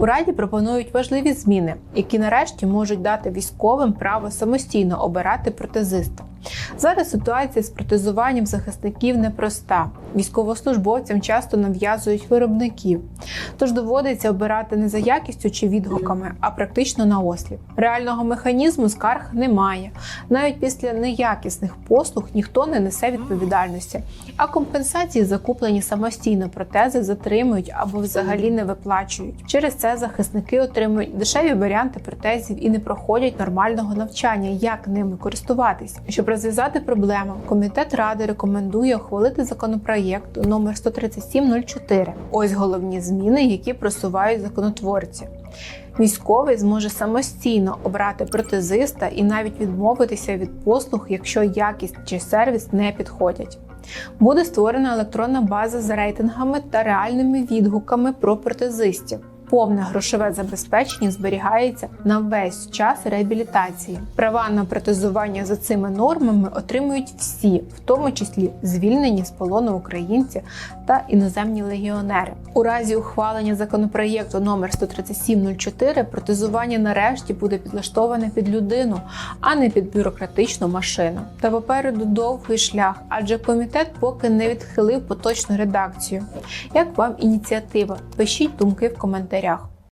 У раді пропонують важливі зміни, які нарешті можуть дати військовим право самостійно обирати протезиста. Зараз ситуація з протезуванням захисників непроста. Військовослужбовцям часто нав'язують виробників, тож доводиться обирати не за якістю чи відгуками, а практично на осліп. Реального механізму скарг немає. Навіть після неякісних послуг ніхто не несе відповідальності, а компенсації, закуплені самостійно протези, затримують або взагалі не виплачують. Через це захисники отримують дешеві варіанти протезів і не проходять нормального навчання, як ними користуватись. Щоб розв'язати проблему, комітет ради рекомендує ухвалити законопроєкт номер 13704. Ось головні зміни, які просувають законотворці. Військовий зможе самостійно обрати протезиста і навіть відмовитися від послуг, якщо якість чи сервіс не підходять. Буде створена електронна база з рейтингами та реальними відгуками про протезистів. Повне грошове забезпечення зберігається на весь час реабілітації. Права на протезування за цими нормами отримують всі, в тому числі звільнені з полону українці та іноземні легіонери. У разі ухвалення законопроєкту номер 13704 протезування нарешті буде підлаштоване під людину, а не під бюрократичну машину. Та попереду довгий шлях, адже комітет поки не відхилив поточну редакцію. Як вам ініціатива? Пишіть думки в коментарях.